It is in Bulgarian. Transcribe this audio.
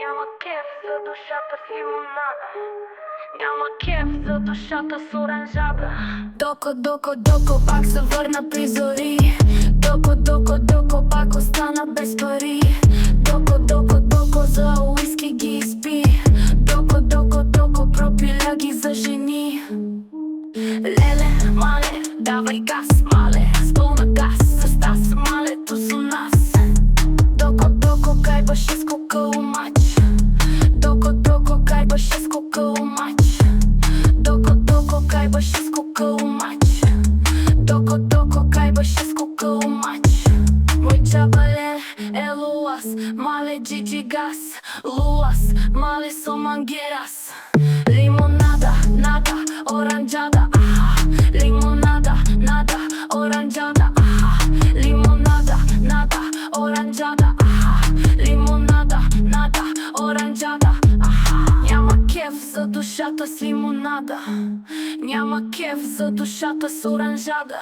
Няма кеф за душата с лимонада Няма кеф за душата с оранжада. Доко, доко, доко, пак се върна при зори. Доко, доко, доко, пак остана без пари. Доко, доко, доко, за уиски ги изпи. Доко, доко, доко, пропиля ги за жени. Леле, мале, давай газ, мале. С пълна газ, с таз, малето у нас. Доко, доко, кайбаш изкука мач Мале джиджи газ Луас, мале со мангерас Лимонада, нада, оранжада, аха. Лимонада, нада, оранжада, аха. Лимонада, нада, оранжада, аха. Лимонада, нада, оранжада, аха. Няма кеф за душата с лимонада. Няма кеф за душата с оранжада